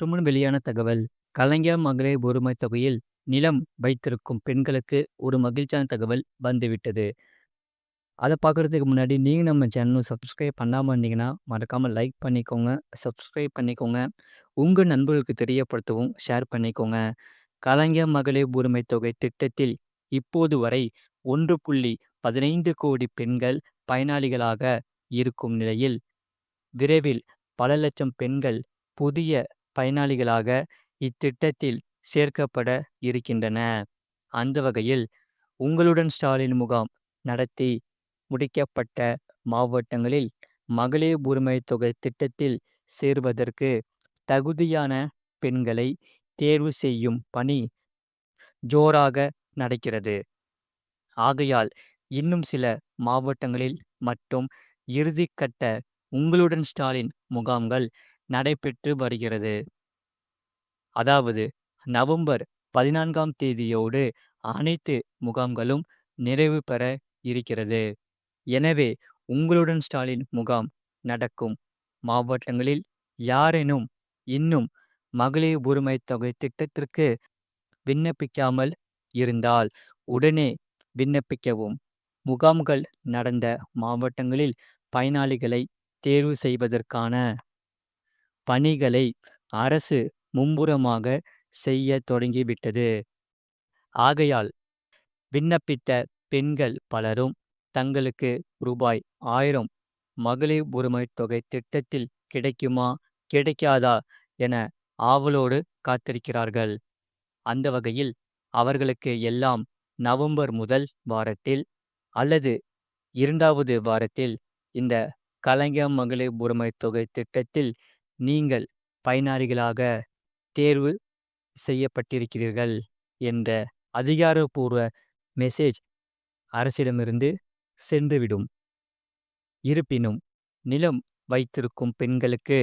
சற்றுமுன் வெளியான தகவல். கலைஞர் மகளிர் ஒருமை தொகையில் நிலம் வைத்திருக்கும் பெண்களுக்கு ஒரு மகிழ்ச்சியான தகவல் வந்துவிட்டது. அதை பார்க்குறதுக்கு முன்னாடி நீங்கள் நம்ம சேனலும் சப்ஸ்கிரைப் பண்ணாமல் இருந்தீங்கன்னா மறக்காமல் லைக் பண்ணிக்கோங்க சப்ஸ்கிரைப் பண்ணிக்கோங்க. உங்கள் நண்பர்களுக்கு தெரியப்படுத்தவும் ஷேர் பண்ணிக்கோங்க. கலைஞர் மகளிர் உரிமை தொகை திட்டத்தில் இப்போது வரை ஒன்று புள்ளி பதினைந்து கோடி பெண்கள் பயனாளிகளாக இருக்கும் நிலையில் விரைவில் பல லட்சம் பெண்கள் புதிய பயனாளிகளாக இத்திட்டத்தில் சேர்க்கப்பட இருக்கின்றன. அந்த வகையில் உங்களுடன் ஸ்டாலின் முகாம் நடத்தி முடிக்கப்பட்ட மாவட்டங்களில் மகளிர் உரிமை தொகை திட்டத்தில் சேர்வதற்கு தகுதியான பெண்களை தேர்வு செய்யும் பணி ஜோராக நடக்கிறது. ஆகையால் இன்னும் சில மாவட்டங்களில் மட்டும் இறுதிக்கட்ட உங்களுடன் ஸ்டாலின் முகாம்கள் நடைபெற்று வருகிறது. அதாவது நவம்பர் பதினான்காம் தேதியோடு அனைத்து முகாம்களும் நிறைவு பெற இருக்கிறது. எனவே உங்களுடன் ஸ்டாலின் முகாம் நடக்கும். மாவட்டங்களில் யாரேனும் இன்னும் மகளிர் உரிமை தொகை திட்டத்திற்கு விண்ணப்பிக்காமல் இருந்தால் உடனே விண்ணப்பிக்கவும். முகாம்கள் நடந்த மாவட்டங்களில் பயனாளிகளை தேர்வு செய்வதற்கான பணிகளை அரசு மும்முரமாக செய்ய தொடங்கிவிட்டது. ஆகையால் விண்ணப்பித்த பெண்கள் பலரும் தங்களுக்கு ரூபாய் ஆயிரம் மகளிர் உரிமை தொகை திட்டத்தில் கிடைக்குமா கிடைக்காதா என ஆவலோடு காத்திருக்கிறார்கள். அந்த வகையில் அவர்களுக்கு எல்லாம் நவம்பர் முதல் வாரத்தில் அல்லது இரண்டாவது வாரத்தில் இந்த கலைஞர் மகளிர் உரிமை தொகை திட்டத்தில் நீங்கள் பயனாளிகளாக தேர்வு செய்யப்பட்டிருக்கிறீர்கள் என்ற அதிகாரப்பூர்வ மெசேஜ் அரசிடமிருந்து சென்றுவிடும். இருப்பினும் நிலம் வைத்திருக்கும் பெண்களுக்கு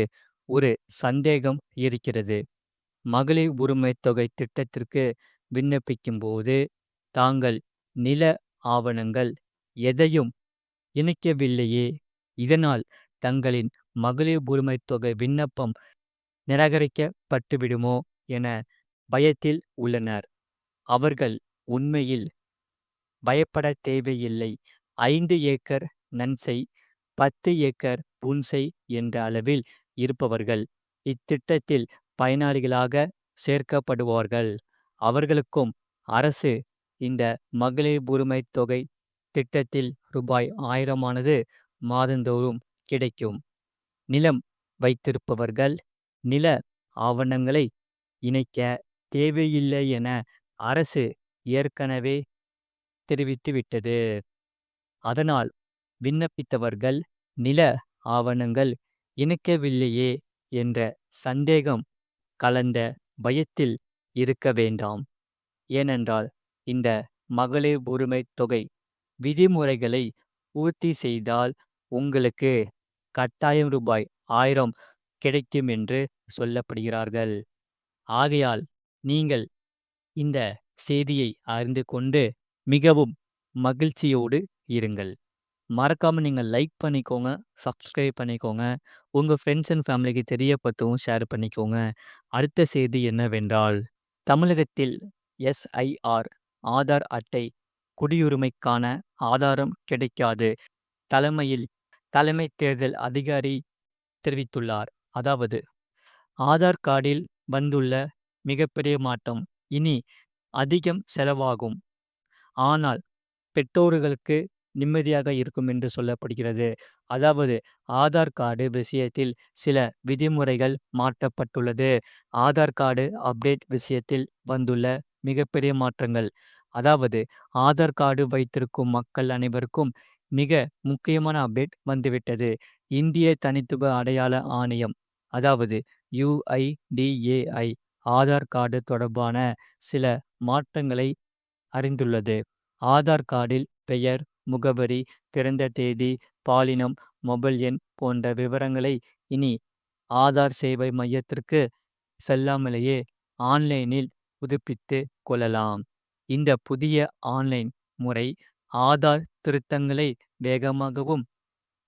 ஒரு சந்தேகம் இருக்கிறது. மகளிர் உரிமை தொகை திட்டத்திற்கு விண்ணப்பிக்கும் போது தாங்கள் நில ஆவணங்கள் எதையும் இணைக்கவில்லையே. இதனால் தங்களின் மகளிர் உரிமை தொகை விண்ணப்பம் நிராகரிக்கப்பட்டுவிடுமோ என பயத்தில் உள்ளனர். அவர்கள் உண்மையில் பயப்பட தேவையில்லை. ஐந்து ஏக்கர் நன்சை பத்து ஏக்கர் புன்சை என்ற அளவில் இருப்பவர்கள் இத்திட்டத்தில் பயனாளிகளாக சேர்க்கப்படுவார்கள். அவர்களுக்கும் அரசு இந்த மகளிர் உரிமை தொகை திட்டத்தில் ரூபாய் ஆயிரமானது மாதந்தோறும் கிடைக்கும். நிலம் வைத்திருப்பவர்கள் நில ஆவணங்களை இணைக்க தேவையில்லை என அரசு ஏற்கனவே தெரிவித்துவிட்டது அதனால் விண்ணப்பித்தவர்கள் நில ஆவணங்கள் இணைக்கவில்லையே என்ற சந்தேகம் கலந்த பயத்தில் இருக்க வேண்டாம். ஏனென்றால் இந்த மகளிர் உரிமை தொகை விதிமுறைகளை பூர்த்தி செய்தால் உங்களுக்கு கட்டாயம் ரூபாய் ஆயிரம் கிடைக்கும் என்று சொல்லப்படுகிறார்கள். ஆகையால் நீங்கள் இந்த செய்தியை அறிந்து கொண்டு மிகவும் மகிழ்ச்சியோடு இருங்கள். மறக்காம நீங்க லைக் பண்ணிக்கோங்க சப்ஸ்கிரைப் பண்ணிக்கோங்க. உங்க ஃப்ரெண்ட்ஸ் அண்ட் ஃபேமிலிக்கு தெரியப்பட்டவும் ஷேர் பண்ணிக்கோங்க. அடுத்த செய்தி என்னவென்றால் தமிழகத்தில் எஸ்ஐஆர் ஆதார் அட்டை குடியுரிமைக்கான ஆதாரம் கிடைக்காது. தலைமையில் தலைமை தேர்தல் அதிகாரி தெரிவித்துள்ளார். அதாவது ஆதார் கார்டில் வந்துள்ள மிகப்பெரிய மாற்றம் இனி அதிகம் செலவாகும். ஆனால் பெற்றோர்களுக்கு நிம்மதியாக இருக்கும் என்று சொல்லப்படுகிறது. அதாவது ஆதார் கார்டு விஷயத்தில் சில விதிமுறைகள் மாற்றப்பட்டுள்ளது. ஆதார் கார்டு அப்டேட் விஷயத்தில் வந்துள்ள மிகப்பெரிய மாற்றங்கள். அதாவது ஆதார் கார்டு வைத்திருக்கும் மக்கள் அனைவருக்கும் மிக முக்கியமான அப்டேட் வந்துவிட்டது. இந்திய தனித்துவ அடையாள ஆணையம் அதாவது யுஐடிஏஐ ஆதார் கார்டு தொடர்பான சில மாற்றங்களை அறிந்துள்ளது. ஆதார் கார்டில் பெயர் முகவரி பிறந்த தேதி பாலினம் மொபைல் எண் போன்ற விவரங்களை இனி ஆதார் சேவை மையத்திற்கு செல்லாமலேயே ஆன்லைனில் புதுப்பித்து கொள்ளலாம். இந்த புதிய ஆன்லைன் முறை ஆதார் திருத்தங்களை வேகமாகவும்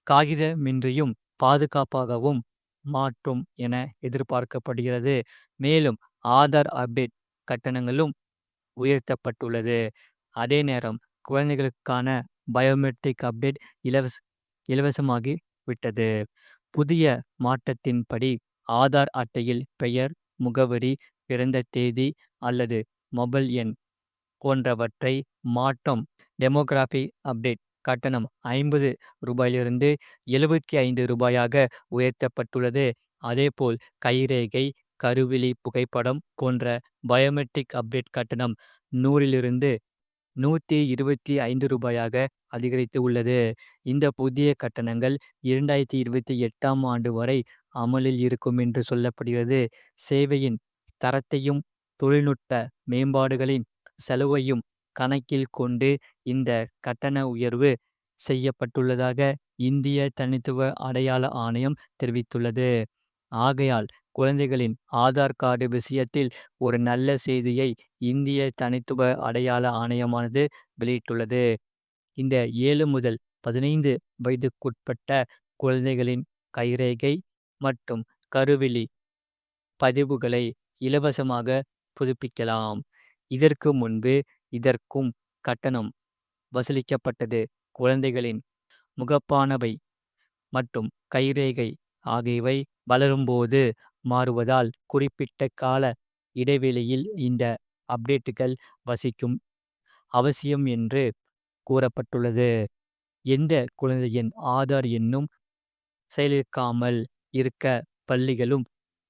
காகிதமின்றியும் பாதுகாப்பாகவும் மாற்றும் என எதிர்பார்க்கப்படுகிறது. மேலும் ஆதார் அப்டேட் கட்டணங்களும் உயர்த்தப்பட்டுள்ளது. அதே நேரம் குழந்தைகளுக்கான பயோமெட்ரிக் அப்டேட் இலவச இலவசமாகி விட்டது. புதிய மாற்றத்தின்படி ஆதார் அட்டையில் பெயர், முகவரி, பிறந்த தேதி அல்லது மொபைல் எண் போன்றவற்றை மாற்றம் டெமோகிராஃபி அப்டேட் கட்டணம் ஐம்பது ரூபாயிலிருந்து எழுபத்தி ஐந்து ரூபாயாக உயர்த்தப்பட்டுள்ளது. அதேபோல் கைரேகை, கருவிழி புகைப்படம் போன்ற பயோமெட்ரிக் அப்டேட் கட்டணம் நூறிலிருந்து நூற்றி இருபத்தி ஐந்து ரூபாயாக அதிகரித்து உள்ளது. இந்த புதிய கட்டணங்கள் இரண்டாயிரத்தி இருபத்தி எட்டாம் ஆண்டு வரை அமலில் இருக்கும் என்று சொல்லப்படுகிறது. சேவையின் தரத்தையும் தொழில்நுட்ப மேம்பாடுகளின் செலவையும் கணக்கில் கொண்டு இந்த கட்டண உயர்வு செய்யப்பட்டுள்ளதாக இந்திய தனித்துவ அடையாள ஆணையம் தெரிவித்துள்ளது. ஆகையால் குழந்தைகளின் ஆதார் கார்டு விஷயத்தில் ஒரு நல்ல செய்தியை இந்திய தனித்துவ அடையாள ஆணையமானது வெளியிட்டுள்ளது. இந்த ஏழு முதல் பதினைந்து வயதுக்குட்பட்ட குழந்தைகளின் கைரேகை மற்றும் கருவிழி பதிவுகளை இலவசமாக புதுப்பிக்கலாம். இதற்கு முன்பு இதற்கும் கட்டணம் வசூலிக்கப்பட்டது. குழந்தைகளின் முகப்பானவை மற்றும் கைரேகை ஆகியவை வளரும்போது மாறுவதால் குறிப்பிட்ட கால இடைவெளியில் இந்த அப்டேட்டுகள் வசிக்கும் அவசியம் என்று கூறப்பட்டுள்ளது. எந்த குழந்தையின் ஆதார் எண்ணும் செயலிழக்காமல் இருக்க பள்ளிகளும்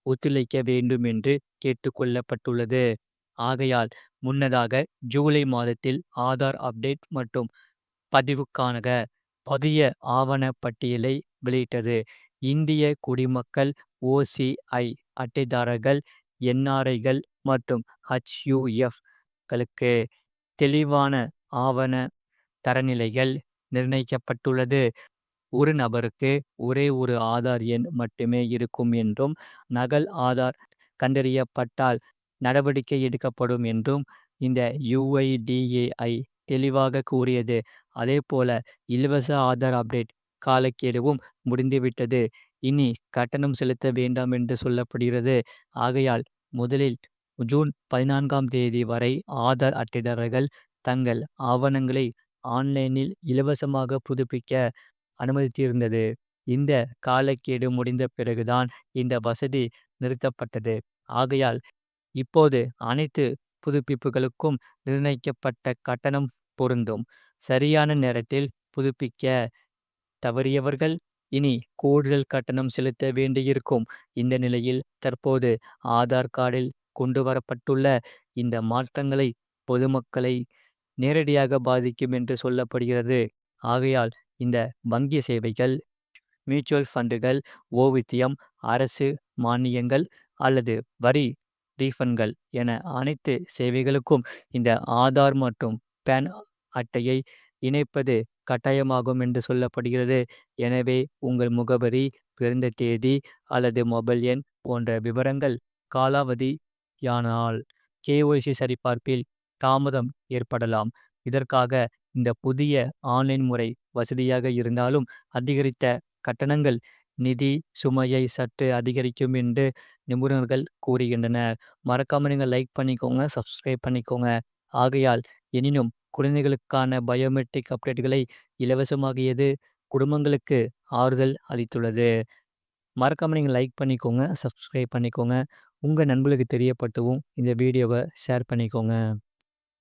ஒத்துழைக்க வேண்டும் என்று கேட்டுக்கொள்ளப்பட்டுள்ளது. ஆகையால் முன்னதாக ஜூலை மாதத்தில் ஆதார் அப்டேட் மற்றும் பதிவுக்கான புதிய ஆவண பட்டியலை வெளியிட்டது. இந்திய குடிமக்கள், ஓ.சி.ஐ அட்டைதாரர்கள், என்.ஆர்.ஐ.கள் மற்றும் ஹெச்.யு.எஃப் களுக்கு தெளிவான ஆவண தரநிலைகள் நிர்ணயிக்கப்பட்டுள்ளது. ஒரு நபருக்கு ஒரே ஒரு ஆதார் எண் மட்டுமே இருக்கும் என்றும், நகல் ஆதார் கண்டறியப்பட்டால் நடவடிக்கை எடுக்கப்படும் என்றும் இந்த யு.ஐ.டி.ஏ.ஐ தெளிவாக கூறியது. அதேபோல இலவச ஆதார் அப்டேட் காலக்கெடுவும் முடிந்துவிட்டது. இனி கட்டணம் செலுத்த வேண்டாம் என்று சொல்லப்படுகிறது. ஆகையால் முதலில் ஜூன் பதினான்காம் தேதி வரை ஆதார் அட்டைதாரர்கள் தங்கள் ஆவணங்களை ஆன்லைனில் இலவசமாக புதுப்பிக்க அனுமதித்திருந்தது. இந்த காலக்கெடு முடிந்த பிறகுதான் இந்த வசதி நிறுத்தப்பட்டது. ஆகையால் இப்போது அனைத்து புதுப்பிப்புகளுக்கும் நிர்ணயிக்கப்பட்ட கட்டணம் பொருந்தும். சரியான நேரத்தில் புதுப்பிக்க தவறியவர்கள் இனி கூடுதல் கட்டணம் செலுத்த வேண்டியிருக்கும். இந்த நிலையில் தற்போது ஆதார் கார்டில் கொண்டு வரப்பட்டுள்ள இந்த மாற்றங்களை பொதுமக்களை நேரடியாக பாதிக்கும் என்று சொல்லப்படுகிறது. ஆகையால் இந்த வங்கி சேவைகள், மியூச்சுவல் ஃபண்டுகள், ஓய்வூதியம், அரசு மானியங்கள் அல்லது வரி ரீஃபண்ட்கள் என அனைத்து சேவைகளுக்கும் இந்த ஆதார் மற்றும் பேன் அட்டையை இணைப்பது கட்டாயமாகும் என்று சொல்லப்படுகிறது. எனவே உங்கள் முகவரி, பிறந்த தேதி அல்லது மொபைல் எண் போன்ற விவரங்கள் காலாவதியானால் கே.ஒய்.சி சரிபார்ப்பில் தாமதம் ஏற்படலாம். இதற்காக இந்த புதிய ஆன்லைன் முறை வசதியாக இருந்தாலும் அதிகரித்த கட்டணங்கள் நிதி சுமையை சற்று அதிகரிக்கும் என்று நிபுணர்கள் கூறுகின்றனர். மறக்காம நீங்க லைக் பண்ணிக்கோங்க, சப்ஸ்கிரைப் பண்ணிக்கோங்க. ஆகையால் எனினும் குழந்தைகளுக்கான பயோமெட்ரிக் அப்டேட்களை இலவசமாகியது குடும்பங்களுக்கு ஆறுதல் அளித்துள்ளது. மறக்காம நீங்க லைக் பண்ணிக்கோங்க, சப்ஸ்கிரைப் பண்ணிக்கோங்க. உங்க நண்பர்களுக்கு தெரியப்படுத்தவும் இந்த வீடியோவை ஷேர் பண்ணிக்கோங்க.